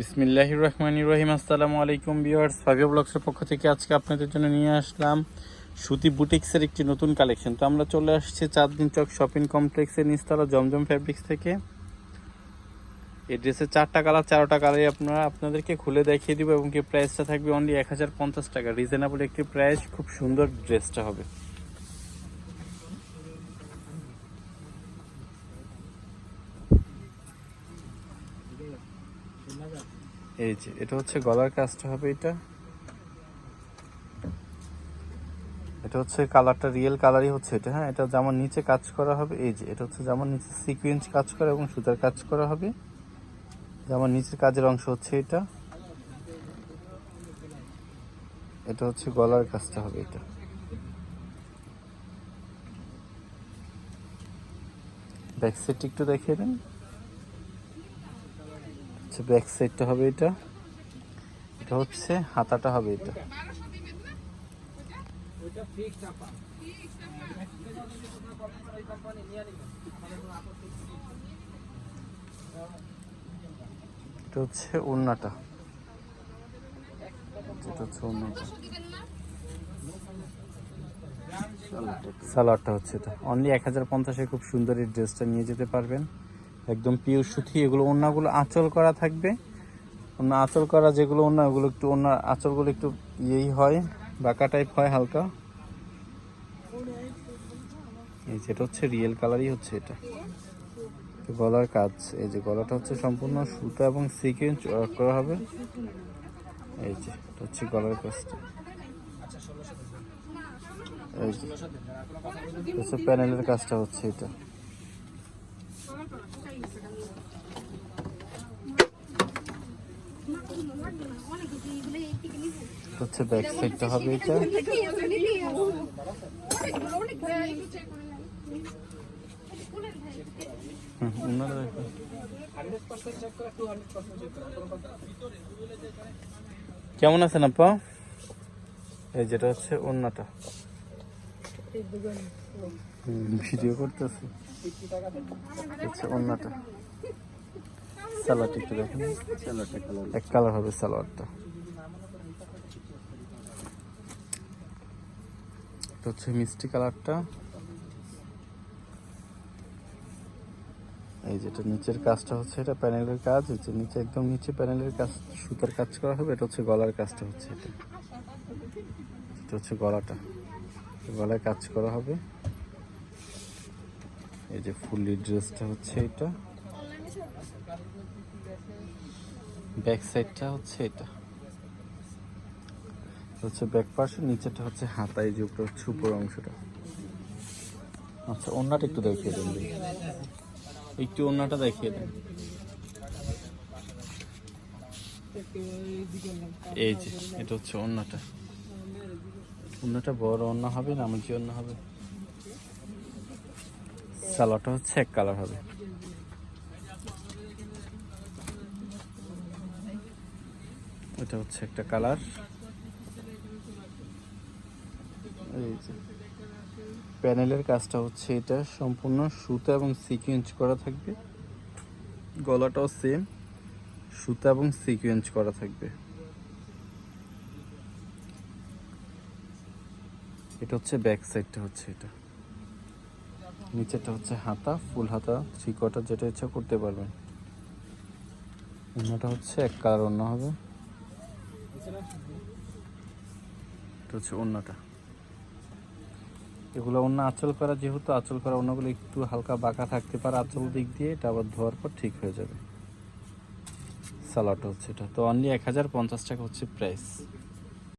বিসমিল্লাহ রহমান রহিম। আসসালামু আলাইকুম বিয়ার্স ফাবিয়া ব্লগসের পক্ষ থেকে আজকে আপনাদের জন্য নিয়ে আসলাম সুতি বুটিক্সের একটি নতুন কালেকশন। তো আমরা চলে আসছি চাঁদদিন চক শপিং কমপ্লেক্সের নিচতলা জমজম ফ্যাব্রিক্স থেকে। এই ড্রেসের চারটা কালার, চারোটা কালারই আপনারা, আপনাদেরকে খুলে দেখিয়ে দিব এবং কি প্রাইসটা থাকবে অনলি এক হাজার পঞ্চাশ টাকা। রিজনেবল একটি প্রাইস খুব সুন্দর ড্রেসটা হবে। এই যে, এটা হচ্ছে গলার কাজটা হবে এটা। এটা হচ্ছে কালারটা রিয়েল কালারই হচ্ছে এটা হ্যাঁ? এটা যেমন নিচে কাজ করা হবে, এই যে, এটা হচ্ছে যেমন নিচে সিকুয়েন্স কাজ করা এবং সুতার কাজ করা হবে। যেমন নিচের কাজের অংশ হচ্ছে এটা। এটা হচ্ছে গলার কাজটা হবে এটা। ব্যাক সাইডটা একটু দেখিয়ে দেন। হচ্ছে ব্যাক সাইডটা হবে এটা। এটা হচ্ছে হাতাটা হবে এটা। এটা হচ্ছে ওড়নাটা। হচ্ছে সালোয়ারটা হচ্ছে এটা। অনলি এক হাজার পঞ্চাশে খুব সুন্দর এই ড্রেসটা নিয়ে যেতে পারবেন। একদম পিওর সুতি, এগুলো ওড়নাগুলো আঁচল করা থাকবে। ওড়না আঁচল করা যেগুলো ওড়না ওগুলো একটু ওড়না আঁচলগুলো একটু ইয়েই হয়, বাঁকা টাইপ হয় হালকা। এই যেটা হচ্ছে রিয়েল কালারই হচ্ছে এটা। গলার কাজ, এই যে গলাটা হচ্ছে সম্পূর্ণ সুতা এবং সিকুয়েন্স করা হবে। এই যে, এটা হচ্ছে গলার কাজটা। এই যে প্যানেলের কাজটা হচ্ছে এটা। হচ্ছে ব্যাক সাইডটা হবে এটা। কেমন আছেন আপা? এই যেটা হচ্ছে ওন্নাটা ভিডিও করতেছি। হচ্ছে ওন্নাটা সালোয়ারটা একটু দেখেন। কালার এক কালার হবে সালোয়ারটা। হচ্ছে মিষ্টি কালারটা। এই যেটা নিচের কাজটা হচ্ছে এটা প্যানেলের কাজ। যে নিচে একদম নিচে প্যানেলের কাজ সুতার কাজ করা হবে এটা হচ্ছে গলার কাজটা হচ্ছে এটা। এটা হচ্ছে গলাটা। গলায় কাজ করা হবে। এই যে ফুলি ড্রেসটা হচ্ছে এটা। ব্যাক সাইডটা হচ্ছে এটা। হচ্ছে ব্যাক পাশে নিচেটা হচ্ছে হাতা এই যে উপরে হচ্ছে উপর অংশটা। আচ্ছা অন্যটা একটু দেখিয়ে দেন একটু অন্যটা দেখিয়ে দেন। এই যে, এটা হচ্ছে অন্যটা অন্যটা বড় অন্য হবে না আমার অন্য হবে? সালোয়ারটা হচ্ছে এক কালার হবে। এটা হচ্ছে একটা কালার। এই যে, প্যানেলের কাজটা হচ্ছে এটা। সম্পূর্ণ সুতা এবং সিকুয়েন্স করা থাকবে। গলাটাও সেম সুতা এবং সিকুয়েন্স করা থাকবে। এটা হচ্ছে ব্যাক সাইডটা হচ্ছে এটা। নিচেরটা হচ্ছে হাতা, ফুল হাতা থ্রি কোয়ার্টার যেটা ইচ্ছা করতে পারবেন। অন্যটা হচ্ছে এক কালার, অন্য হবে। এটা হচ্ছে অন্যটা এগুলো অন্য আঁচল করা, যেহেতু আঁচল করা অন্যগুলো একটু হালকা বাঁকা থাকতে পারে আঁচল দিক দিয়ে, এটা আবার ধোয়ার পর ঠিক হয়ে যাবে। সালাডটা হচ্ছে এটা। তো অনলি এক হাজার পঞ্চাশ টাকা হচ্ছে প্রাইস